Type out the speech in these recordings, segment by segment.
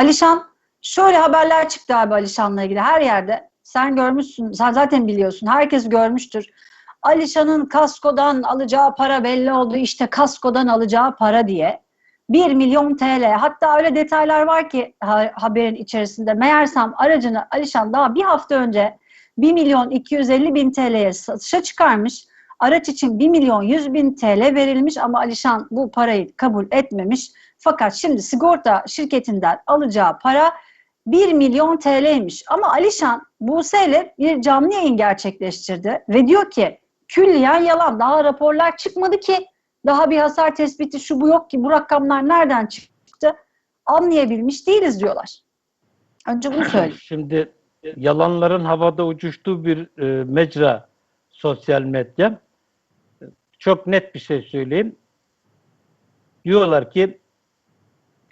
Alişan şöyle haberler çıktı abi Alişan'la ilgili her yerde. Sen görmüşsün, sen zaten biliyorsun. Herkes görmüştür. Alişan'ın kaskodan alacağı para belli oldu. İşte kaskodan alacağı para diye. 1 milyon TL. Hatta öyle detaylar var ki ha- haberin içerisinde. Meğersem aracını Alişan daha bir hafta önce 1 milyon 250 bin TL'ye satışa çıkarmış. Araç için 1 milyon 100 bin TL verilmiş ama Alişan bu parayı kabul etmemiş. Fakat şimdi sigorta şirketinden alacağı para 1 milyon TL'ymiş. Ama Alişan Buse ile bir canlı yayın gerçekleştirdi ve diyor ki külliyen yalan. Daha raporlar çıkmadı ki daha bir hasar tespiti şu bu yok ki bu rakamlar nereden çıktı anlayabilmiş değiliz diyorlar. Önce bunu söyle. Şimdi yalanların havada uçuştuğu bir e, mecra sosyal medya. Çok net bir şey söyleyeyim. Diyorlar ki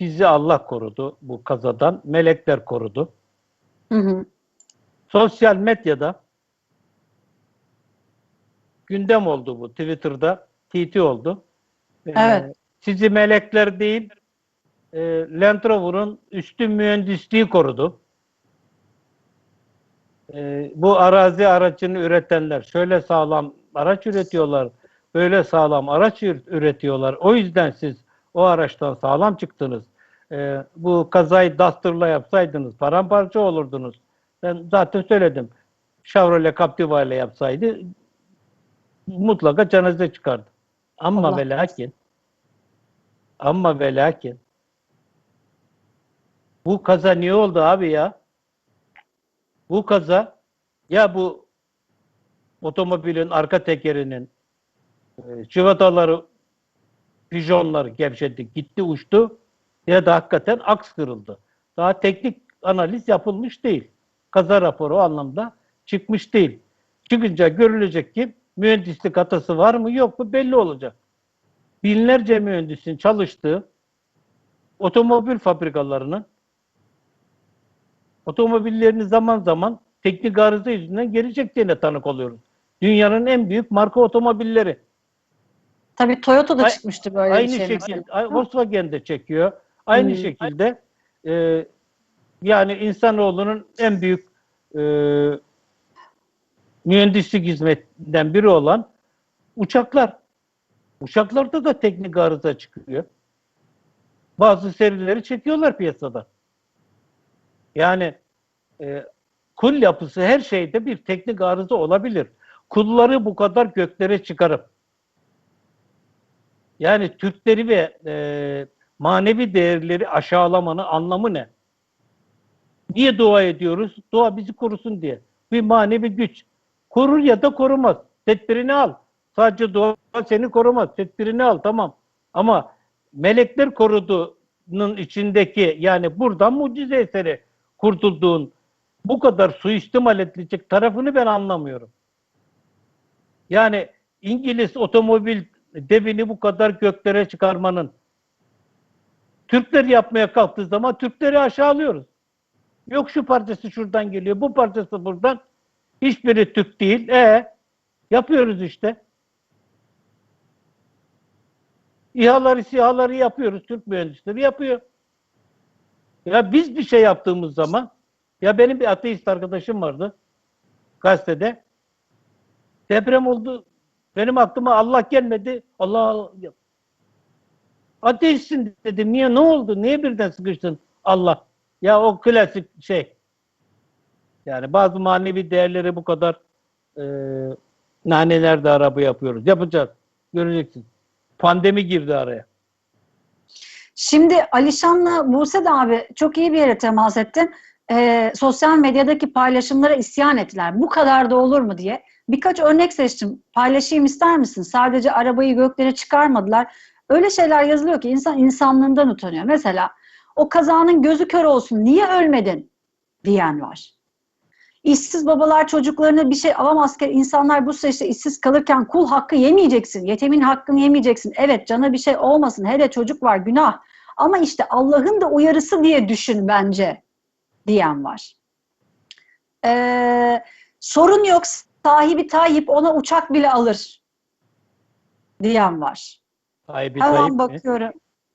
bizi Allah korudu bu kazadan, melekler korudu. Hı hı. Sosyal medyada gündem oldu bu. Twitter'da TT oldu. Ee, Evet. sizi melekler değil, e, Land Rover'ın üstün mühendisliği korudu. Ee, bu arazi aracını üretenler şöyle sağlam araç üretiyorlar, böyle sağlam araç ür- üretiyorlar. O yüzden siz o araçtan sağlam çıktınız. Ee, bu kazayı Duster'la yapsaydınız paramparça olurdunuz. Ben zaten söyledim. Chevrolet Captiva ile yapsaydı mutlaka cenaze çıkardı. Ama Allah ve lakin ama ve lakin bu kaza niye oldu abi ya? Bu kaza ya bu otomobilin arka tekerinin e, cıvataları pijonları gevşedi, gitti uçtu ya da hakikaten aks kırıldı. Daha teknik analiz yapılmış değil. Kaza raporu o anlamda çıkmış değil. Çıkınca görülecek ki mühendislik hatası var mı yok mu belli olacak. Binlerce mühendisin çalıştığı otomobil fabrikalarının otomobillerini zaman zaman teknik arıza yüzünden geri çektiğine tanık oluyoruz. Dünyanın en büyük marka otomobilleri. Tabii Toyota da Ay- çıkmıştı böyle Aynı bir şey. şekilde mesela. Volkswagen de çekiyor. Aynı Hmm. şekilde e, yani insanoğlunun en büyük e, mühendislik hizmetinden biri olan uçaklar. Uçaklarda da teknik arıza çıkıyor. Bazı serileri çekiyorlar piyasada. Yani e, kul yapısı her şeyde bir teknik arıza olabilir. Kulları bu kadar göklere çıkarıp yani Türkleri ve e, manevi değerleri aşağılamanın anlamı ne? Niye dua ediyoruz? Dua bizi korusun diye. Bir manevi güç. Korur ya da korumaz. Tedbirini al. Sadece dua seni korumaz. Tedbirini al tamam. Ama melekler koruduğunun içindeki yani buradan mucize eseri kurtulduğun bu kadar suistimal edilecek tarafını ben anlamıyorum. Yani İngiliz otomobil devini bu kadar göklere çıkarmanın Türkler yapmaya kalktığı zaman Türkleri aşağılıyoruz. Yok şu parçası şuradan geliyor, bu parçası buradan. Hiçbiri Türk değil. E yapıyoruz işte. İHA'ları, SİHA'ları yapıyoruz. Türk mühendisleri yapıyor. Ya biz bir şey yaptığımız zaman ya benim bir ateist arkadaşım vardı gazetede. Deprem oldu. Benim aklıma Allah gelmedi. Allah. Ateistsin dedim. Niye? Ne oldu? Niye birden sıkıştın? Allah. Ya o klasik şey. Yani bazı manevi değerleri bu kadar e, nanelerde araba yapıyoruz. Yapacağız. Göreceksin. Pandemi girdi araya. Şimdi Alişan'la Buse de abi çok iyi bir yere temas ettin. Ee, sosyal medyadaki paylaşımlara isyan ettiler. Bu kadar da olur mu diye. Birkaç örnek seçtim. Paylaşayım ister misin? Sadece arabayı göklere çıkarmadılar. Öyle şeyler yazılıyor ki insan insanlığından utanıyor. Mesela o kazanın gözü kör olsun niye ölmedin diyen var. İşsiz babalar çocuklarına bir şey alamazken insanlar bu süreçte işsiz kalırken kul hakkı yemeyeceksin. Yetimin hakkını yemeyeceksin. Evet cana bir şey olmasın. Hele çocuk var günah. Ama işte Allah'ın da uyarısı diye düşün bence diyen var. Ee, sorun yok sahibi Tayyip ona uçak bile alır diyen var. Tayyip Hemen Tayyip mi? bakıyorum.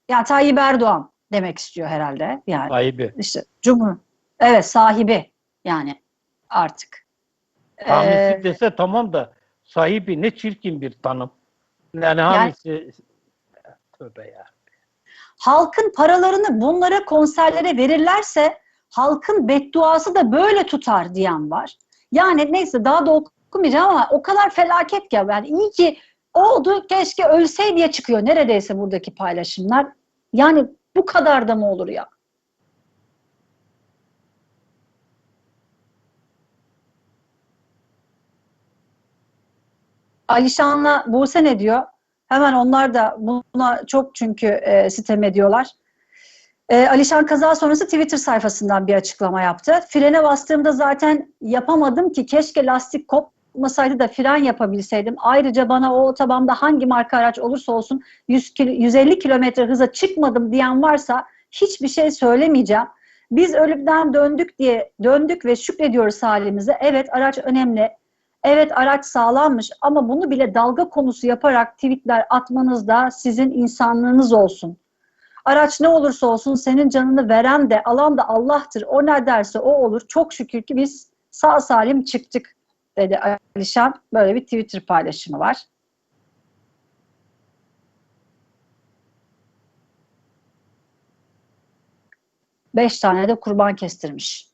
Ya Tayyip Erdoğan demek istiyor herhalde. Yani Sahibi. işte Cumhur. Evet sahibi yani artık. Hamisi Ee, dese tamam da sahibi ne çirkin bir tanım. Yani hamisi tövbe ya. halkın paralarını bunlara konserlere verirlerse halkın bedduası da böyle tutar diyen var. Yani neyse daha da okumayacağım ama o kadar felaket ki yani iyi ki oldu keşke ölsey diye çıkıyor neredeyse buradaki paylaşımlar. Yani bu kadar da mı olur ya? Alişan'la Buse ne diyor? Hemen onlar da buna çok çünkü e, sitem ediyorlar. E, Alişan kaza sonrası Twitter sayfasından bir açıklama yaptı. Frene bastığımda zaten yapamadım ki keşke lastik kopmasaydı da fren yapabilseydim. Ayrıca bana o otobanda hangi marka araç olursa olsun 100 kilo, 150 kilometre hıza çıkmadım diyen varsa hiçbir şey söylemeyeceğim. Biz ölümden döndük diye döndük ve şükrediyoruz halimize. Evet araç önemli. Evet araç sağlammış ama bunu bile dalga konusu yaparak tweetler atmanız da sizin insanlığınız olsun. Araç ne olursa olsun senin canını veren de alan da Allah'tır. O ne derse o olur. Çok şükür ki biz sağ salim çıktık dedi Alişan. Böyle bir Twitter paylaşımı var. Beş tane de kurban kestirmiş.